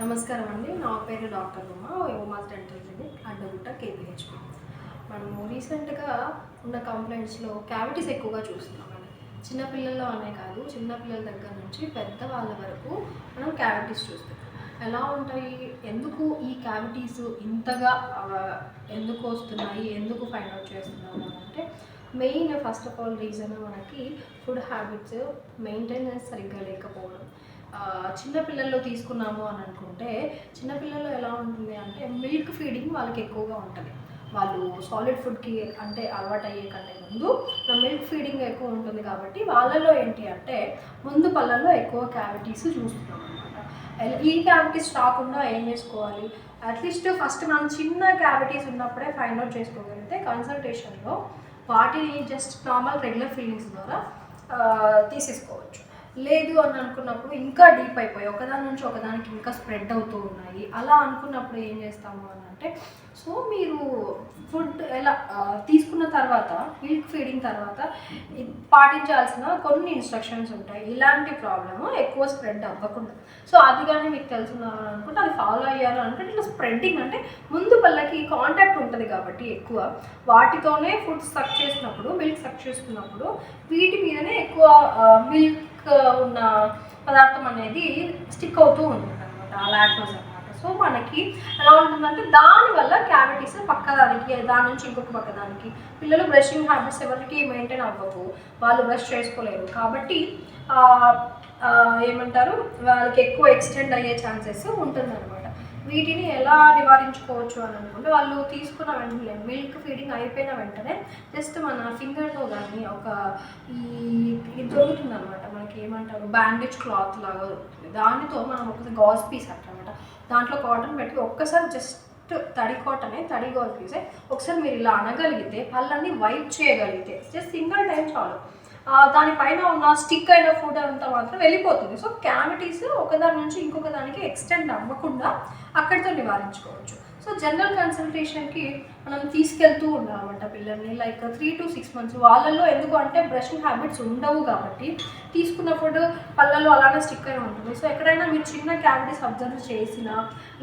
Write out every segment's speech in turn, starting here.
నమస్కారం అండి నా పేరు doctor Uma. Uma's dental clinic Addagutta KPH మనము రీసెంట్గా ఉన్న కంప్లైంట్స్లో క్యావిటీస్ ఎక్కువగా చూస్తున్నామండి చిన్నపిల్లల్లో అనే కాదు చిన్నపిల్లల దగ్గర నుంచి పెద్ద వాళ్ళ వరకు మనం క్యావిటీస్ చూస్తాం ఎలా ఉంటాయి? ఎందుకు ఈ క్యావిటీస్ ఇంతగా ఎందుకు వస్తున్నాయి? ఎందుకు ఫైండ్ అవుట్ చేస్తున్నాము అంటే main first of all reason మనకి ఫుడ్ హ్యాబిట్స్ మెయింటెనెన్స్ సరిగ్గా లేకపోవడం. చిన్నపిల్లల్లో తీసుకున్నాము అని అనుకుంటే చిన్నపిల్లల్లో ఎలా ఉంటుంది అంటే మిల్క్ ఫీడింగ్ వాళ్ళకి ఎక్కువగా ఉంటుంది. వాళ్ళు సాలిడ్ ఫుడ్కి అంటే అలవాటు అయ్యే కంటే ముందు మిల్క్ ఫీడింగ్ ఎక్కువ ఉంటుంది కాబట్టి వాళ్ళలో ఏంటి అంటే ముందు పళ్ళల్లో ఎక్కువ క్యావిటీస్ చూస్తున్నాం అనమాట ఈ క్యావిటీస్ రాకుండా ఏం చేసుకోవాలి? అట్లీస్ట్ ఫస్ట్ మనం చిన్న క్యావిటీస్ ఉన్నప్పుడే ఫైండ్ అవుట్ చేసుకోగలిగితే కన్సల్టేషన్లో వాటిని జస్ట్ నార్మల్ రెగ్యులర్ ఫీలింగ్స్ ద్వారా తీసేసుకోవచ్చు. లేదు అని అనుకున్నప్పుడు ఇంకా డీప్ అయిపోయి ఒకదాని నుంచి ఒకదానికి ఇంకా స్ప్రెడ్ అవుతూ ఉన్నాయి. అలా అనుకున్నప్పుడు ఏం చేస్తాము అని అంటే సో మీరు ఫుడ్ ఎలా తీసుకున్న తర్వాత మిల్క్ ఫీడింగ్ తర్వాత పాటించాల్సిన కొన్ని ఇన్స్ట్రక్షన్స్ ఉంటాయి. ఇలాంటి ప్రాబ్లము ఎక్కువ స్ప్రెడ్ అవ్వకుండా. సో అది కానీ మీకు తెలుసున్నారు అనుకుంటే అది ఫాలో అయ్యారు అనుకుంటే ఇట్లా స్ప్రెడ్డింగ్ అంటే ముందు వాళ్ళకి కాంటాక్ట్ ఉంటుంది కాబట్టి ఎక్కువ. వాటితోనే ఫుడ్ సక్ చేసినప్పుడు మిల్క్ సక్ చేస్తున్నప్పుడు వీటి మీదనే ఎక్కువ మిల్క్ Uh, ఉన్న పదార్థం అనేది స్టిక్ అవుతూ ఉంటుంది అనమాట ఆ లాక్టోస్ అనమాట సో మనకి ఎలా ఉంటుందంటే దానివల్ల క్యావిటీస్ పక్కదానికి దాని నుంచి ఇంకొక పక్కదానికి పిల్లలు బ్రషింగ్ హ్యాబిట్స్ ఎవరికి మెయింటైన్ అవ్వవు వాళ్ళు బ్రష్ చేసుకోలేరు. కాబట్టి ఏమంటారు? వాళ్ళకి ఎక్కువ ఎక్స్టెండ్ అయ్యే ఛాన్సెస్ ఉంటుందన్నమాట. వీటిని ఎలా నివారించుకోవచ్చు అని అనుకుంటే వాళ్ళు తీసుకున్న వెంటనే మిల్క్ ఫీడింగ్ అయిపోయిన వెంటనే జస్ట్ మన ఫింగర్తో కానీ ఒక ఈ ఇది దొరుకుతుంది అనమాట మనకి ఏమంటారు? బ్యాండేజ్ క్లాత్ లాగా దొరుకుతుంది. దానితో మనం ఒకసారి గాజ్ పీస్ అంటారనమాట దాంట్లో కాటన్ పెట్టి ఒక్కసారి జస్ట్ తడి కాటనే తడి గాజ్ పీసే ఒకసారి మీరు ఇలా అనగలిగితే పళ్ళన్నీ వైప్ చేయగలిగితే జస్ట్ సింగిల్ టైం చాలు. దానిపైన ఉన్న స్టిక్ అయిన ఫుడ్ అంతా మాత్రం వెళ్ళిపోతుంది. సో క్యావిటీస్ ఒకదాని నుంచి ఇంకొక దానికి ఎక్స్టెండ్ అవ్వకుండా అక్కడితో నివారించుకోవచ్చు. సో జనరల్ కన్సల్టేషన్కి మనం తీసుకెళ్తూ ఉన్నామంట పిల్లల్ని. Like three to six months వాళ్ళల్లో ఎందుకు అంటే బ్రషింగ్ హ్యాబిట్స్ ఉండవు కాబట్టి తీసుకున్న ఫుడ్ పళ్ళల్లో అలానే స్టిక్ అయి ఉంటుంది. సో ఎక్కడైనా మీరు చిన్న క్యావిటీస్ అబ్జర్వ్ చేసినా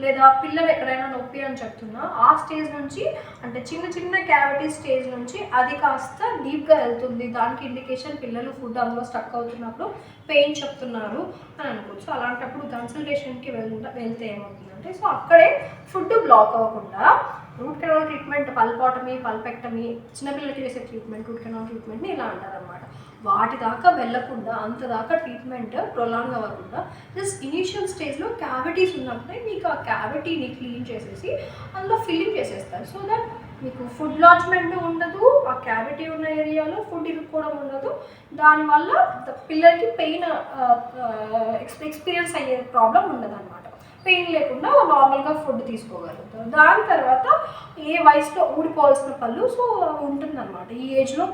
లేదా పిల్లలు ఎక్కడైనా నొప్పి అని చెప్తున్నా ఆ స్టేజ్ నుంచి అంటే చిన్న చిన్న క్యావిటీ స్టేజ్ నుంచి అది కాస్త డీప్గా వెళ్తుంది. దానికి ఇండికేషన్ పిల్లలు ఫుడ్ అందులో స్టక్ అవుతున్నప్పుడు పెయిన్ చెప్తున్నారు అని అనుకోవచ్చు. అలాంటప్పుడు కన్సల్టేషన్కి వెళ్ వెళ్తే ఏమవుతుందంటే సో అక్కడే ఫుడ్ బ్లాక్ అవ్వకుండా root canal treatment pulpotomy pulpectomy చిన్నపిల్లలకి చేసే ట్రీట్మెంట్ రూట్ కెనాల్ ట్రీట్మెంట్ని ఇలా అంటారనమాట వాటి దాకా వెళ్ళకుండా అంత దాకా ట్రీట్మెంట్ ప్రొలాంగ్ అవ్వకుండా జస్ట్ ఇనీషియల్ స్టేజ్లో క్యావిటీస్ ఉన్నప్పుడే మీకు ఆ క్యావిటీని క్లీన్ చేసేసి అందులో ఫిల్లింగ్ చేసేస్తారు. సో దట్ మీకు ఫుడ్ లాడ్జ్మెంట్ ఉండదు ఆ క్యావిటీ ఉన్న ఏరియాలో ఫుడ్ ఇరుక్కోవడం ఉండదు. దానివల్ల ద- పిల్లలకి పెయిన్ ఎక్స్పీరియన్స్ అయ్యే ప్రాబ్లం ఉండదు అనమాట పెయిన్ లేకుండా నార్మల్గా ఫుడ్ తీసుకోగలుగుతారు. దాని తర్వాత ఏ వయసులో ఊడిపోవాల్సిన పళ్ళు సో ఉంటుందన్నమాట. ఈ ఏజ్లో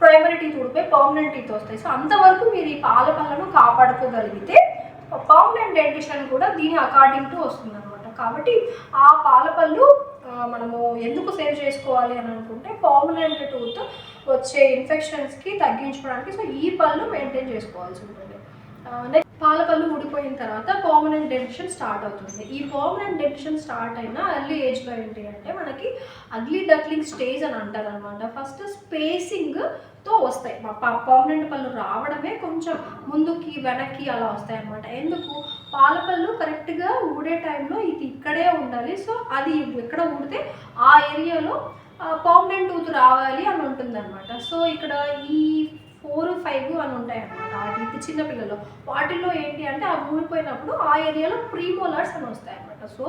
ప్రైమరీ టీత్ ఊడిపోయి పర్మనెంట్ టీత్ వస్తాయి. సో అంతవరకు మీరు ఈ పాల పళ్ళను కాపాడుకోగలిగితే పర్మనెంట్ డెంటిషన్ కూడా దీని అకార్డింగ్ టు వస్తుంది అనమాట కాబట్టి ఆ పాల పళ్ళు మనము ఎందుకు సేవ్ చేసుకోవాలి అని అనుకుంటే పర్మనెంట్ టూత్ వచ్చే ఇన్ఫెక్షన్స్కి తగ్గించుకోవడానికి సో ఈ పళ్ళు మెయింటైన్ చేసుకోవాల్సి ఉంటుంది. పాలపళ్ళు ఊడిపోయిన తర్వాత పర్మనెంట్ డెంటిషన్ స్టార్ట్ అవుతుంది. ఈ పర్మనెంట్ డెంటిషన్ స్టార్ట్ అయిన ఎర్లీ ఏజ్లో ఏంటి అంటే మనకి అగ్లీ డక్లింగ్ స్టేజ్ అని అంటారు అనమాట ఫస్ట్ స్పేసింగ్తో వస్తాయి. మా పర్మనెంట్ పళ్ళు రావడమే కొంచెం ముందుకి వెనక్కి అలా వస్తాయి అనమాట ఎందుకు? పాల పళ్ళు కరెక్ట్గా ఊడే టైంలో ఇది ఇక్కడే ఉండాలి. సో అది ఎక్కడ ఊడితే ఆ ఏరియాలో పర్మనెంట్ ఊతు రావాలి అని ఉంటుంది అనమాట సో ఇక్కడ ఈ ఫోర్ ఫైవ్ అని ఉంటాయి అనమాట వాటి చిన్న పిల్లలు వాటిల్లో ఏంటి అంటే ఆ ఊడిపోయినప్పుడు ఆ ఏరియాలో ప్రీమోలర్స్ అని వస్తాయి అనమాట సో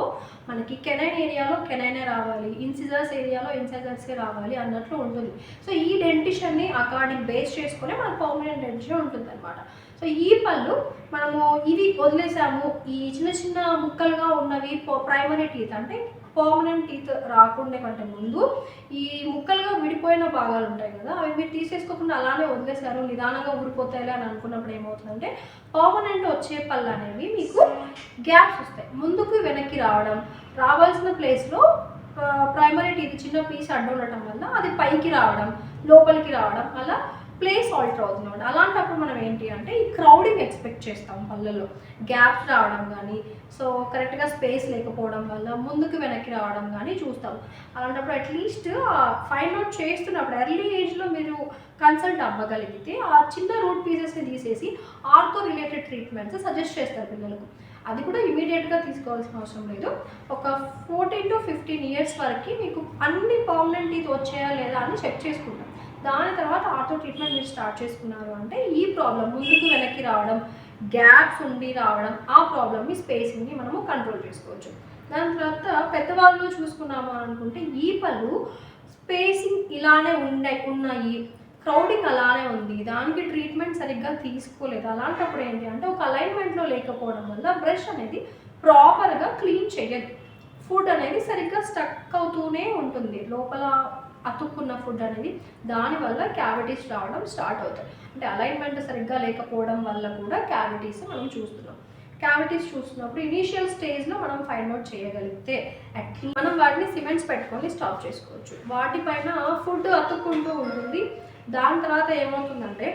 మనకి కెనైన్ ఏరియాలో కెనైనే రావాలి ఇన్సిజర్స్ ఏరియాలో ఇన్సిజర్సే రావాలి అన్నట్లు ఉంటుంది. సో ఈ డెంటిషన్ని అకార్డింగ్ బేస్ చేసుకునే మనకు పర్మనెంట్ డెంటిషన్ ఉంటుంది అనమాట సో ఈ పళ్ళు మనము ఇవి వదిలేసాము. ఈ చిన్న చిన్న ముక్కలుగా ఉన్నవి ప్రైమరీ టీత్ అంటే పర్మనెంట్ టీత్ రాకుండా కంటే ముందు ఈ ముక్కలుగా విడిపోయిన భాగాలు ఉంటాయి కదా అవి మీరు తీసేసుకోకుండా అలానే వదిలేశారు నిదానంగా ఊడిపోతాయి అని అనుకున్నప్పుడు ఏమవుతుందంటే పర్మనెంట్ వచ్చే పళ్ళు అనేవి మీకు గ్యాప్స్ వస్తాయి. ముందుకు వెనక్కి రావడం రావాల్సిన ప్లేస్లో ప్రైమరీ టీత్ చిన్న పీస్ అడ్డు ఉండటం వల్ల అది పైకి రావడం లోపలికి రావడం అలా ప్లేస్ ఆల్టర్ అవుతుంది అలాంటప్పుడు మనం ఏంటి అంటే ఈ క్రౌడింగ్ ఎక్స్పెక్ట్ చేస్తాం పళ్ళల్లో గ్యాప్స్ రావడం కానీ సో కరెక్ట్గా స్పేస్ లేకపోవడం వల్ల ముందుకు వెనక్కి రావడం కానీ చూస్తాం. అలాంటప్పుడు అట్లీస్ట్ ఫైండ్ అవుట్ చేస్తున్నప్పుడు ఎర్లీ ఏజ్లో మీరు కన్సల్ట్ అవ్వగలిగితే ఆ చిన్న రూట్ పీసెస్ని తీసేసి ఆర్కో రిలేటెడ్ ట్రీట్మెంట్స్ సజెస్ట్ చేస్తారు పిల్లలకు. అది కూడా ఇమీడియట్గా తీసుకోవాల్సిన అవసరం లేదు. ఒక ఫోర్టీన్ టు ఫిఫ్టీన్ ఇయర్స్ వరకు మీకు అన్ని పర్మనెంట్ ఇది వచ్చాయా లేదా అని చెక్ చేసుకుంటాం. దాని తర్వాత ఆటో ట్రీట్మెంట్ మీరు స్టార్ట్ చేసుకున్నారు అంటే ఈ ప్రాబ్లం ముందుకు వెనక్కి రావడం గ్యాప్స్ ఉండి రావడం ఆ ప్రాబ్లమ్ని స్పేసింగ్ని మనము కంట్రోల్ చేసుకోవచ్చు. దాని తర్వాత పెద్దవాళ్ళు చూసుకున్నాము అనుకుంటే ఈ పళ్ళు స్పేసింగ్ ఇలానే ఉండే ఉన్నాయి. క్రౌడింగ్ అలానే ఉంది. దానికి ట్రీట్మెంట్ సరిగ్గా తీసుకోలేదు. అలాంటప్పుడు ఏంటి అంటే ఒక అలైన్మెంట్లో లేకపోవడం వల్ల బ్రష్ అనేది ప్రాపర్గా క్లీన్ చేయదు. ఫుడ్ అనేది సరిగ్గా స్టక్ అవుతూనే ఉంటుంది. లోపల అతుక్కున్న ఫుడ్ అనేది దానివల్ల క్యావిటీస్ రావడం స్టార్ట్ అవుతాయి. అంటే అలైన్మెంట్ సరిగ్గా లేకపోవడం వల్ల కూడా క్యావిటీస్ మనం చూస్తున్నాం. క్యావిటీస్ చూస్తున్నప్పుడు ఇనీషియల్ స్టేజ్లో మనం ఫైండ్ అవుట్ చేయగలిగితే అట్లీస్ట్ మనం వాటిని సిమెంట్స్ పెట్టుకొని స్టాప్ చేసుకోవచ్చు. వాటిపైన ఫుడ్ అతుక్కుంటూ ఉంటుంది. దాని తర్వాత ఏమవుతుందంటే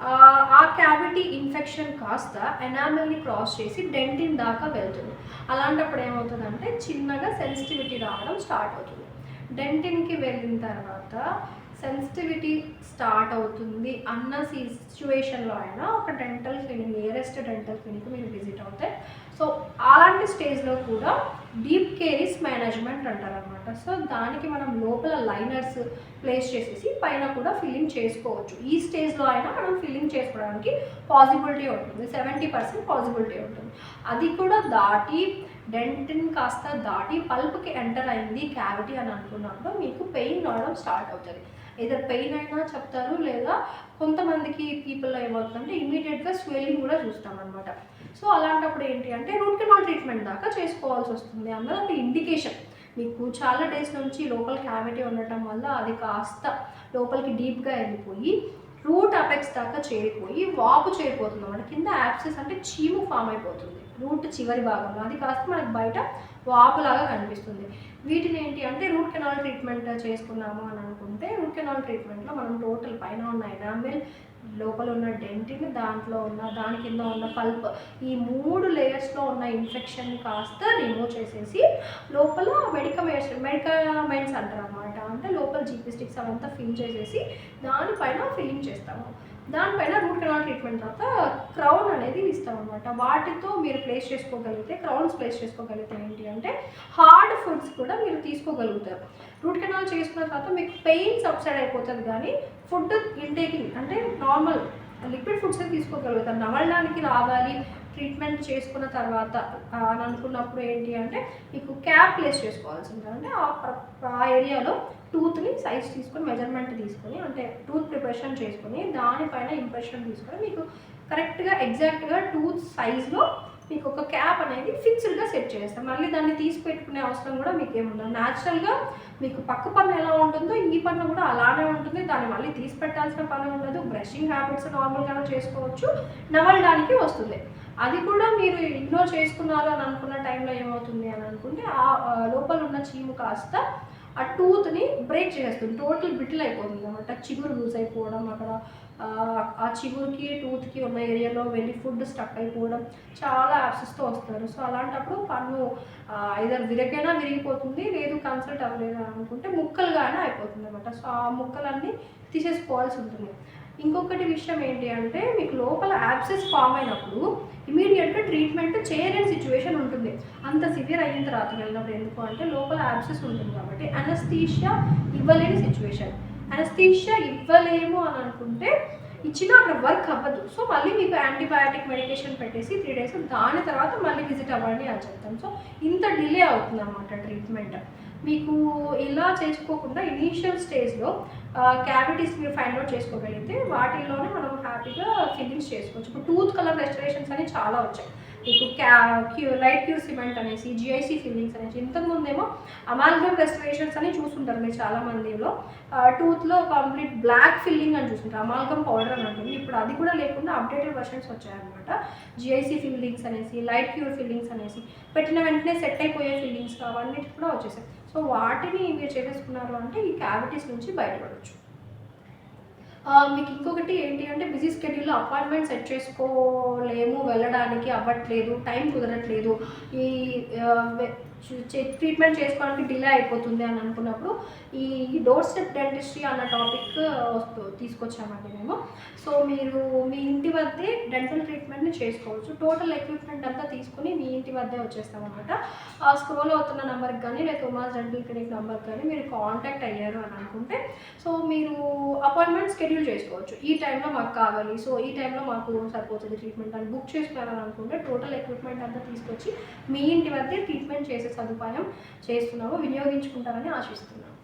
ఆ, క్యావిటీ ఇన్ఫెక్షన్ కాస్త ఎనామిల్ని క్రాస్ చేసి డెంటిన్ దాకా వెళ్తుంది. అలాంటప్పుడు ఏమవుతుందంటే చిన్నగా సెన్సిటివిటీ రావడం స్టార్ట్ అవుతుంది. డెంటిన్కి వెళ్ళిన తర్వాత సెన్సిటివిటీ స్టార్ట్ అవుతుంది అన్న సిచ్యువేషన్లో అయినా ఒక dental clinic nearest dental clinic మీరు విజిట్ అవుతాయి సో అలాంటి స్టేజ్లో కూడా డీప్ కేరీస్ మేనేజ్మెంట్ అంటారనమాట సో దానికి మనం లోపల లైనర్స్ ప్లేస్ చేసేసి పైన కూడా ఫిల్లింగ్ చేసుకోవచ్చు. ఈ స్టేజ్లో అయినా మనం ఫిల్లింగ్ చేసుకోవడానికి పాసిబిలిటీ ఉంటుంది. సెవెంటీ పర్సెంట్ పాసిబిలిటీ ఉంటుంది. అది కూడా దాటి డెంటిన్ కాస్త దాటి పల్ప్కి ఎంటర్ అయింది క్యావిటీ అని అనుకున్నప్పుడు మీకు పెయిన్ రావడం స్టార్ట్ అవుతుంది. ఏదో పెయిన్ అయినా చెప్తారు లేదా కొంతమందికి పీపుల్లో ఏమవుతుందంటే ఇమీడియట్గా స్వెల్లింగ్ కూడా చూస్తాం అనమాట సో అలాంటప్పుడు ఏంటి అంటే రూట్ కెనాల్ ట్రీట్మెంట్ దాకా చేసుకోవాల్సి వస్తుంది. అందులో ఒక ఇండికేషన్ మీకు చాలా డేస్ నుంచి లోపల క్యావిటీ ఉండటం వల్ల అది కాస్త లోపలికి డీప్గా వెళ్ళిపోయి రూట్ అపెక్స్ దాకా చేరిపోయి వాపు చేరిపోతుంది. అనమాట కింద యాప్సెస్ అంటే చీము ఫామ్ అయిపోతుంది. రూట్ చివరి భాగంలో. అది కాస్త మనకు బయట వాపులాగా కనిపిస్తుంది. వీటిని ఏంటి అంటే రూట్ కెనాల్ ట్రీట్మెంట్ చేసుకున్నాము అని అనుకుంటే రూట్ కెనాల్ ట్రీట్మెంట్లో మనం టోటల్ పైన ఉన్న ఎనామిల్ లోపల ఉన్న డెంటిన్ దాంట్లో ఉన్న దాని కింద ఉన్న పల్ప్ ఈ మూడు లేయర్స్లో ఉన్న ఇన్ఫెక్షన్ కాస్త రిమూవ్ చేసేసి లోపల మెడికమెంట్స్ మెడికమెంట్స్ అంటారు అనమాట అంటే లోపల జీపీ స్టిక్స్ అవంతా ఫిల్ చేసేసి దానిపైన ఫిల్లింగ్ చేస్తాము. దానిపైన రూట్ కెనాల్ ట్రీట్మెంట్ తర్వాత క్రౌన్ అనేది ఇస్తాం అనమాట వాటితో మీరు ప్లేస్ చేసుకోగలిగితే క్రౌన్స్ ప్లేస్ చేసుకోగలిగితే ఏంటి అంటే హార్డ్ ఫుడ్స్ కూడా మీరు తీసుకోగలుగుతారు. రూట్ కెనాల్ చేసుకున్న తర్వాత మీకు పెయిన్ సబ్సైడ్ అయిపోతుంది కానీ ఫుడ్ ఇంటేకింగ్ అంటే నార్మల్ లిక్విడ్ ఫుడ్స్ తీసుకోగలుగుతాం. నవలడానికి రావాలి ట్రీట్మెంట్ చేసుకున్న తర్వాత అని అనుకున్నప్పుడు ఏంటి అంటే మీకు క్యాప్ ప్లేస్ చేసుకోవాల్సి ఉంటుంది. అంటే ఆ ప్ర- ఆ ఏరియాలో టూత్ని సైజ్ తీసుకొని మెజర్మెంట్ తీసుకొని అంటే టూత్ ప్రిపరేషన్ చేసుకొని దానిపైన ఇంప్రెషన్ తీసుకొని మీకు కరెక్ట్గా ఎగ్జాక్ట్గా టూత్ సైజ్లో మీకు ఒక క్యాప్ అనేది ఫిక్స్డ్గా సెట్ చేస్తాం. మళ్ళీ దాన్ని తీసి పెట్టుకునే అవసరం కూడా మీకు ఏముండదు న్యాచురల్గా మీకు పక్క పన్ను ఎలా ఉంటుందో ఈ పన్ను కూడా అలానే ఉంటుంది. దాన్ని మళ్ళీ తీసి పెట్టాల్సిన పని ఉండదు. బ్రషింగ్ హ్యాబిట్స్ నార్మల్గానే చేసుకోవచ్చు. నవలడానికి వస్తుంది. అది కూడా మీరు ఇగ్నోర్ చేసుకున్నారు అని అనుకున్న టైంలో ఏమవుతుంది అని అనుకుంటే ఆ ఆ లోపల ఉన్న చీము కాస్త ఆ టూత్ని బ్రేక్ చేస్తుంది టోటల్ బిటిల్ అయిపోతుంది అనమాట చిగురు లూజ్ అయిపోవడం అక్కడ ఆ, ఆ చిగురుకి టూత్కి ఉన్న ఏరియాలో వెళ్ళి ఫుడ్ స్టక్ అయిపోవడం చాలా యాప్సెస్తో వస్తారు. సో అలాంటప్పుడు పన్ను ఐదర్ విరగైనా విరిగిపోతుంది లేదు కన్సల్ట్ అవ్వలేదు అనుకుంటే ముక్కలుగానే అయిపోతుంది అనమాట సో ఆ ముక్కలన్నీ తీసేసుకోవాల్సి ఉంటుంది. ఇంకొకటి విషయం ఏంటి అంటే మీకు లోపల యాబ్సెస్ ఫామ్ అయినప్పుడు ఇమీడియట్గా ట్రీట్మెంట్ చేయలేని సిచ్యువేషన్ ఉంటుంది. అంత సివియర్ అయిన తర్వాత వెళ్ళినప్పుడు ఎందుకు అంటే లోపల యాబ్సెస్ ఉంటుంది కాబట్టి అనస్థీషియా ఇవ్వలేని సిచ్యువేషన్ అనస్థీషియా ఇవ్వలేము అని అనుకుంటే ఇచ్చినా అక్కడ వర్క్ అవ్వదు. సో మళ్ళీ మీకు యాంటీబయాటిక్ మెడికేషన్ పెట్టేసి త్రీ డేస్ దాని తర్వాత మళ్ళీ విజిట్ అవ్వండి అని చెప్తాం. సో ఇంత డిలే అవుతుంది అన్నమాట ట్రీట్మెంట్. మీకు ఇలా చేసుకోకుండా ఇనీషియల్ స్టేజ్లో క్యావిటీస్ మీరు ఫైండ్ అవుట్ చేసుకోగలిగితే వాటిలోనే మనం హ్యాపీగా ఫిల్లింగ్స్ చేసుకోవచ్చు. ఇప్పుడు టూత్ కలర్ రెస్టరేషన్స్ అని చాలా వచ్చాయి. మీకు క్యా క్యూ లైట్ క్యూ సిమెంట్ అనేసి జిఐసి ఫిల్లింగ్స్ అనేసి ఇంతకుముందేమో అమాల్గమ్ రెస్టరేషన్స్ అని చూస్తుంటారు మీరు చాలా మందిలో టూత్లో కంప్లీట్ బ్లాక్ ఫిల్లింగ్ అని చూస్తుంటారు అమాల్గమ్ పౌడర్ అని ఉంటుంది. ఇప్పుడు అది కూడా లేకుండా అప్డేటెడ్ వర్షన్స్ వచ్చాయన్నమాట. జిఐసి ఫిల్లింగ్స్ అనేసి లైట్ క్యూర్ ఫిల్లింగ్స్ అనేసి పెట్టిన వెంటనే సెట్ అయిపోయే ఫిల్లింగ్స్ అవన్నీ కూడా వచ్చేసాయి. సో వాటిని మీరు చేసేసుకున్నారు అంటే ఈ క్యావిటీస్ నుంచి బయటపడవచ్చు మీకు ఇంకొకటి ఏంటి అంటే బిజీ స్కెడ్యూల్లో అపాయింట్మెంట్ సెట్ చేసుకోలేము వెళ్ళడానికి అవ్వట్లేదు టైం కుదరట్లేదు. ఈ ట్రీట్మెంట్ చేసుకోవడానికి డిలే అయిపోతుంది అని అనుకున్నప్పుడు ఈ డోర్ స్టెప్ డెంటిస్ట్రీ అన్న టాపిక్ తీసుకొచ్చామండి మేము. సో మీరు మీ ఇంటి వద్దే డెంటల్ ట్రీట్మెంట్ని చేసుకోవచ్చు. టోటల్ ఎక్విప్మెంట్ అంతా తీసుకుని మీ ఇంటి వద్దే వచ్చేస్తామన్నమాట. ఆ స్క్రోల్ అవుతున్న నెంబర్కి కానీ లేకపోతే ఉమాస్ డెంటల్ క్లినిక్ నెంబర్కి కానీ మీరు కాంటాక్ట్ అయ్యారు అని అనుకుంటే సో మీరు అపాయింట్మెంట్ షెడ్యూల్ చేసుకోవచ్చు. ఈ టైంలో మాకు కావాలి. సో ఈ టైంలో మాకు సరిపోతుంది ట్రీట్మెంట్ అని బుక్ చేసుకోవాలని అనుకుంటే టోటల్ ఎక్విప్మెంట్ అంతా తీసుకొచ్చి మీ ఇంటి వద్దే ట్రీట్మెంట్ చేసి సదుపాయం చేస్తున్నాము వినియోగించుకుంటారని ఆశిస్తున్నాను